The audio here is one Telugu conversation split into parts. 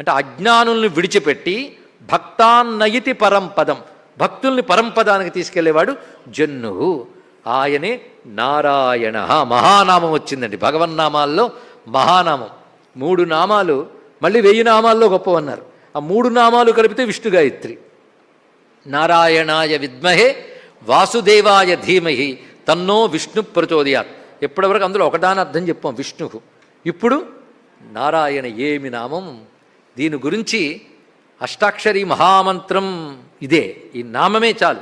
అంటే అజ్ఞానుల్ని విడిచిపెట్టి భక్తాన్నయితి పరంపదం భక్తుల్ని పరంపదానికి తీసుకెళ్ళేవాడు జన్ను ఆయనే నారాయణ. మహానామం వచ్చిందండి. భగవన్నామాల్లో మహానామం. మూడు నామాలు మళ్ళీ వెయ్యి నామాల్లో గొప్పవన్నారు. ఆ మూడు నామాలు కలిపితే విష్ణు గాయత్రి. నారాయణాయ విద్మహే వాసుదేవాయ ధీమహి తన్నో విష్ణు ప్రచోదయాత్. ఎప్పటివరకు అందులో ఒకదాని అర్థం చెప్పాం విష్ణు ఇప్పుడు నారాయణ ఏమి నామం? దీని గురించి అష్టాక్షరి మహామంత్రం ఇదే. ఈ నామమే చాలు.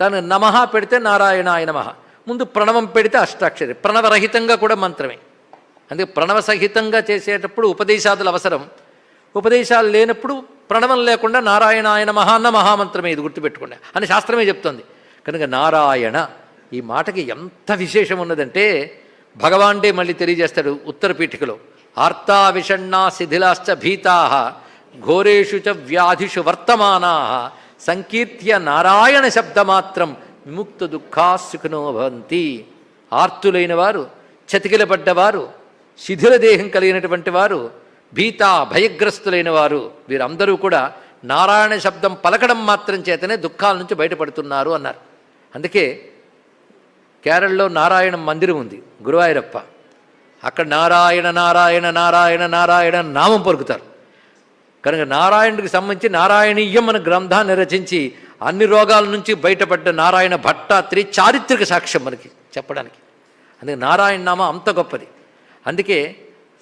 దాని నమః పెడితే నారాయణాయ నమః. ముందు ప్రణవం పెడితే అష్టాక్షరి. ప్రణవరహితంగా కూడా మంత్రమే. అందుకే ప్రణవసహితంగా చేసేటప్పుడు ఉపదేశాదులు అవసరం. ఉపదేశాలు లేనప్పుడు ప్రణవం లేకుండా నారాయణాయ నమః అన్న మహామంత్రమే ఇది గుర్తుపెట్టుకోండి. అని శాస్త్రమే చెప్తుంది. కనుక నారాయణ ఈ మాటకి ఎంత విశేషం ఉన్నదంటే భగవాన్డే మళ్ళీ తెలియజేస్తాడు ఉత్తర పీఠికలో ఆర్తా విషణ్ణా శిథిలాశ్చ భీతా ఘోరేషు చ వ్యాధిషు వర్తమానా సంకీర్త్య నారాయణ శబ్దమాత్రం విముక్త దుఃఖా సుఖనో భవంతి. ఆర్తులైన వారు చతికిలబడ్డవారు శిథిల దేహం కలిగినటువంటి వారు భీత భయగ్రస్తులైన వారు వీరందరూ కూడా నారాయణ శబ్దం పలకడం మాత్రం చేతనే దుఃఖాల నుంచి బయటపడుతున్నారు అన్నారు. అందుకే కేరళలో నారాయణ మందిరం ఉంది గురువాయూరప్ప. అక్కడ నారాయణ నారాయణ నారాయణ నారాయణ నామం పలుకుతారు. కనుక నారాయణుడికి సంబంధించి నారాయణీయం అనే గ్రంథాన్ని రచించి అన్ని రోగాల నుంచి బయటపడ్డ నారాయణ భట్టాత్రి చారిత్రక సాక్ష్యం మనకి చెప్పడానికి. అందుకే నారాయణ నామ అంత గొప్పది. అందుకే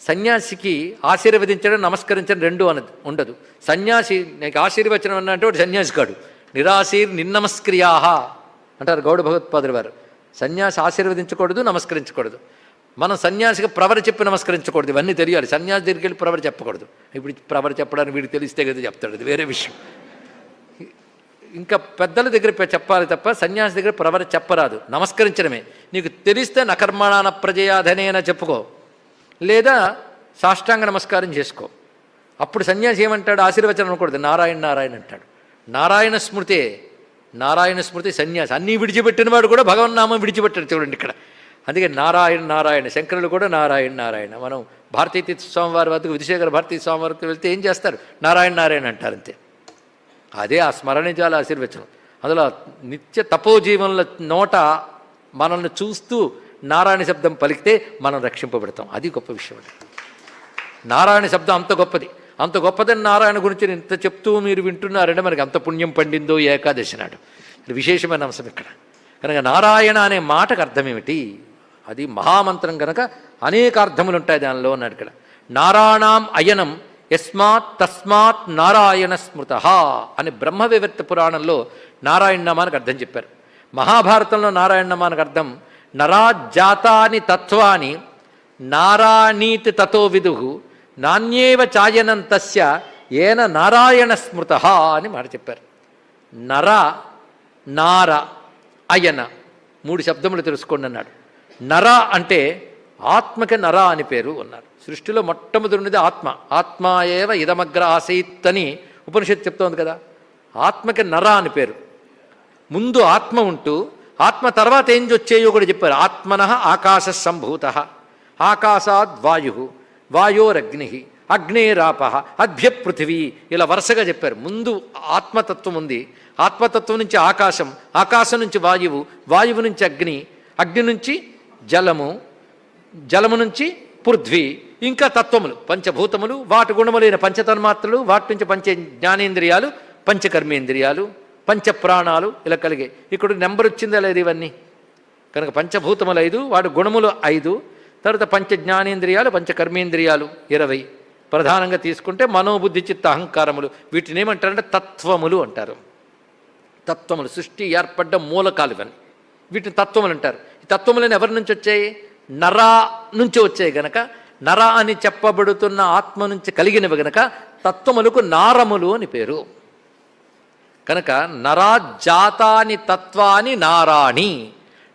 సన్యాసికి ఆశీర్వదించడం నమస్కరించడం రెండు అన్నది ఉండదు. సన్యాసి నీకు ఆశీర్వచనం అన్నట్టు వాడు సన్యాసి కాడు నిరాశీర్ నిన్నమస్క్రియాహ అంటారు గౌడ భగవత్పాదులు వారు. సన్యాసి ఆశీర్వదించకూడదు నమస్కరించకూడదు. మనం సన్యాసిగా ప్రవర చెప్పి నమస్కరించకూడదు. ఇవన్నీ తెలియాలి. సన్యాసి దగ్గరికి వెళ్ళి ప్రవర చెప్పకూడదు. ఇప్పుడు ప్రవర చెప్పడానికి వీడికి తెలిస్తే కదా చెప్తాడు. వేరే విషయం. ఇంకా పెద్దల దగ్గర చెప్పాలి తప్ప సన్యాసి దగ్గర ప్రవర చెప్పరాదు. నమస్కరించడమే. నీకు తెలిస్తే నకర్మణాన ప్రజయాధనేన చెప్పుకో. లేదా సాష్టాంగ నమస్కారం చేసుకో. అప్పుడు సన్యాసి ఏమంటాడు? ఆశీర్వచనం అనకూడదు నారాయణ నారాయణ అంటాడు. నారాయణ స్మృతే. నారాయణ స్మృతి సన్యాసి. అన్నీ విడిచిపెట్టిన వాడు కూడా భగవన్నామం విడిచిపెట్టాడు చూడండి ఇక్కడ. అందుకే నారాయణ నారాయణ శంకరులు కూడా నారాయణ నారాయణ. మనం భారతీయ స్వామివారి వద్దకు విధుశేఖర భారతీయ స్వామి వారికి వెళ్తే ఏం చేస్తారు? నారాయణ నారాయణ అంటారు అంతే. అదే ఆ స్మరణించాల ఆశీర్వచనం. అందులో నిత్య తపోజీవనుల నోట మనల్ని చూస్తూ నారాయణ శబ్దం పలికితే మనం రక్షింపబడతాం. అది గొప్ప విషయం అండి. నారాయణ శబ్దం అంత గొప్పది. అంత గొప్పదని నారాయణ గురించి నేను ఇంత చెప్తూ మీరు వింటున్నారంటే మనకి అంత పుణ్యం పండిందో ఏకాదశి నాడు. విశేషమైన అంశం ఇక్కడ. కనుక నారాయణ అనే మాటకు అర్థం ఏమిటి? అది మహామంత్రం కనుక అనేక అర్థములు ఉంటాయి దానిలో అన్నాడు ఇక్కడ. నారాణాం అయనం యస్మాత్ తస్మాత్ నారాయణ స్మృత అని బ్రహ్మ వివర్త పురాణంలో నారాయణమానికి అర్థం చెప్పారు. మహాభారతంలో నారాయణనామానికి అర్థం నరాజాతాని తత్వాని నారాణీతి తతో విదు నాణ్యేవ చాయనం తస్య ఏన నారాయణ స్మృత అని మాట చెప్పారు. నర నార అయన మూడు శబ్దములు తెలుసుకోండి అన్నాడు. నర అంటే ఆత్మకి నర అని పేరు అన్నారు. సృష్టిలో మొట్టమొదటి ఉన్నది ఆత్మ. ఆత్మ ఏవ ఇదమగ్ర ఆసీత్ అని ఉపనిషత్తు చెప్తోంది కదా. ఆత్మకి నర అని పేరు. ముందు ఆత్మ ఉంటూ ఆత్మ తర్వాత ఏం వచ్చేయో కూడా చెప్పారు. ఆత్మన ఆకాశ సంభూత ఆకాశాద్ వాయు. వాయోరగ్ని. అగ్నేరాప. అభ్య పృథివీ ఇలా వరుసగా చెప్పారు. ముందు ఆత్మతత్వం ఉంది. ఆత్మతత్వం నుంచి ఆకాశం ఆకాశం నుంచి వాయువు వాయువు నుంచి అగ్ని అగ్ని నుంచి జలము జలము నుంచి పృథ్వీ ఇంకా తత్వములు పంచభూతములు వాటి గుణములైన పంచతన్మాత్రలు వాటి నుంచి పంచ జ్ఞానేంద్రియాలు పంచకర్మేంద్రియాలు పంచప్రాణాలు ఇలా కలిగే. ఇక్కడ నెంబర్ వచ్చిందా లేదు ఇవన్నీ? కనుక పంచభూతములు ఐదు వాటి గుణములు ఐదు తర్వాత పంచ జ్ఞానేంద్రియాలు పంచకర్మేంద్రియాలు ఇరవై. ప్రధానంగా తీసుకుంటే మనోబుద్ధి చిత్త అహంకారములు. వీటిని ఏమంటారంటే తత్వములు అంటారు. తత్వములు సృష్టి ఏర్పడ్డ మూలకాలు ఇవన్నీ. వీటిని తత్వములు అంటారు. ఈ తత్వములను ఎవరి నుంచి వచ్చాయి? నరా నుంచి వచ్చాయి గనక. నర అని చెప్పబడుతున్న ఆత్మ నుంచి కలిగినవి గనక తత్వములకు నారములు అని పేరు. కనుక నరా జాతాని తత్వాని నారాణి.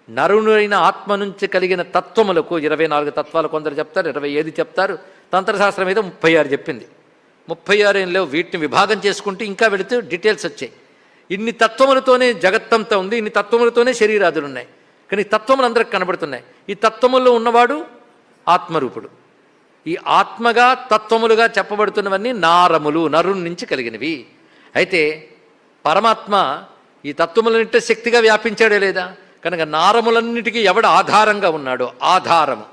నరుణులైన ఆత్మ నుంచి కలిగిన తత్వములకు ఇరవై నాలుగు తత్వాలు కొందరు చెప్తారు ఇరవై ఏది చెప్తారు. తంత్రశాస్త్రం మీద ముప్పై ఆరు చెప్పింది. ముప్పై ఆరు ఏం లేవు వీటిని విభాగం చేసుకుంటే ఇంకా వెళుతూ డీటెయిల్స్ వచ్చాయి. ఇన్ని తత్వములతోనే జగత్తంతా ఉంది ఇన్ని తత్వములతోనే శరీరాదులు ఉన్నాయి కానీ తత్వములు అందరికి కనబడుతున్నాయి. ఈ తత్వముల్లో ఉన్నవాడు ఆత్మరూపుడు. ఈ ఆత్మగా తత్వములుగా చెప్పబడుతున్నవన్నీ నారములు నరుని నుంచి కలిగినవి. అయితే పరమాత్మ ఈ తత్వములన్నింటి శక్తిగా వ్యాపించాడే లేదా? కనుక నారములన్నిటికీ ఎవడు ఆధారంగా ఉన్నాడో? ఆధారము.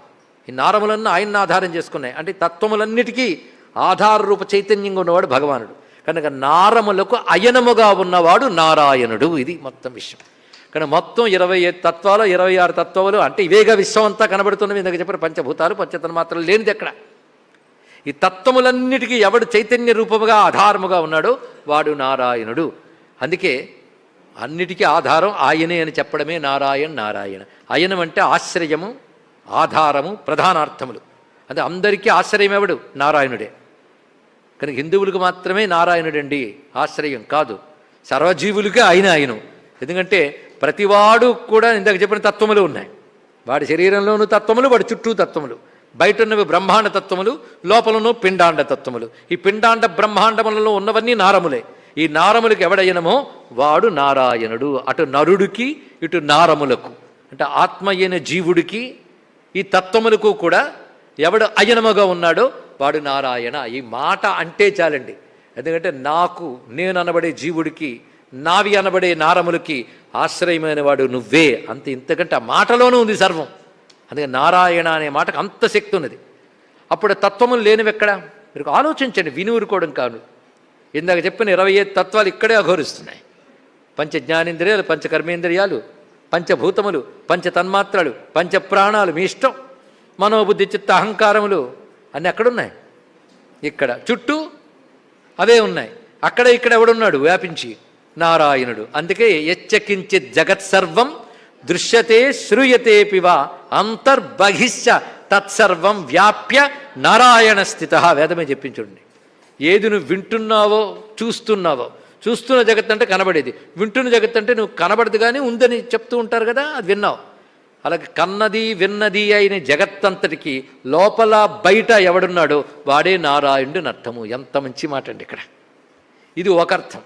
ఈ నారములన్నీ ఆయన్ని ఆధారం చేసుకున్నాయి. అంటే తత్వములన్నిటికీ ఆధార రూప చైతన్యంగా ఉన్నవాడు భగవానుడు. కనుక నారములకు అయనముగా ఉన్నవాడు నారాయణుడు. ఇది మొత్తం విషయం. కానీ మొత్తం ఇరవై ఐదు తత్వాలు ఇరవై ఆరు తత్వాలు అంటే ఇవేగా విశ్వం అంతా కనబడుతున్నవి ఇందాక చెప్పిన పంచభూతాలు పంచతన్మాత్రలు లేనిది ఎక్కడ? ఈ తత్వములన్నిటికీ ఎవడు చైతన్య రూపముగా ఆధారముగా ఉన్నాడో వాడు నారాయణుడు. అందుకే అన్నిటికీ ఆధారం ఆయనే అని చెప్పడమే నారాయణ నారాయణ. అయనం అంటే ఆశ్రయము ఆధారము ప్రధానార్థములు. అంటే అందరికీ ఆశ్రయం ఎవడు నారాయణుడే. కనుక హిందువులకు మాత్రమే నారాయణుడండి ఆశ్రయం కాదు. సర్వజీవులకే ఆయన ఆయను. ఎందుకంటే ప్రతివాడు కూడా ఇందాక చెప్పిన తత్వములు ఉన్నాయి. వాడి శరీరంలోనూ తత్వములు వాడి చుట్టూ తత్వములు. బయట ఉన్నవి బ్రహ్మాండ తత్వములు లోపలను పిండాండ తత్వములు. ఈ పిండాండ బ్రహ్మాండములలో ఉన్నవన్నీ నారములే. ఈ నారములకు ఎవడయ్యనమో వాడు నారాయణుడు. అటు నరుడికి ఇటు నారములకు. అంటే ఆత్మ అయిన జీవుడికి ఈ తత్వములకు కూడా ఎవడు అయనముగా ఉన్నాడో వాడు నారాయణ ఈ మాట అంటే చాలండి. ఎందుకంటే నాకు నేను అనబడే జీవుడికి నావి అనబడే నారములకి ఆశ్రయమైన వాడు నువ్వే. అంత ఇంతకంటే ఆ మాటలోనూ ఉంది సర్వం. అందుకే నారాయణ అనే మాటకు అంత శక్తి ఉన్నది. అప్పుడు తత్వములు లేనివి ఎక్కడ? మీరు ఆలోచించండి వినూరుకోవడం కాదు. ఇందాక చెప్పిన ఇరవై ఐదు తత్వాలు ఇక్కడే అఘోరిస్తున్నాయి. పంచ జ్ఞానేంద్రియాలు పంచ కర్మేంద్రియాలు పంచభూతములు పంచ పంచప్రాణాలు పంచ ప్రాణాలు మీ ఇష్టం. మనోబుద్ధి చిత్త అహంకారములు అన్నీ అక్కడున్నాయి. ఇక్కడ. చుట్టూ అవే ఉన్నాయి. అక్కడ ఇక్కడ ఎవడున్నాడు? వ్యాపించి. నారాయణుడు. అందుకే యచ్చకించిత్ జగత్ సర్వం దృశ్యతే శ్రూయతే పివా అంతర్బహిశ్చ తత్సర్వం వ్యాప్య నారాయణ స్థిత వేదమే చెప్పించుండి ఏది నువ్వు వింటున్నావో చూస్తున్నావో. చూస్తున్న జగత్ అంటే కనబడేది. వింటున్న జగత్ అంటే నువ్వు కనబడదు కానీ ఉందని చెప్తూ ఉంటారు కదా అది విన్నావు. అలాగే కన్నది విన్నది అయిన జగత్తంతటికి లోపల బయట ఎవడున్నాడో వాడే నారాయణుడు అర్థము. ఎంత మంచి మాట అండి ఇక్కడ. ఇది ఒక అర్థం.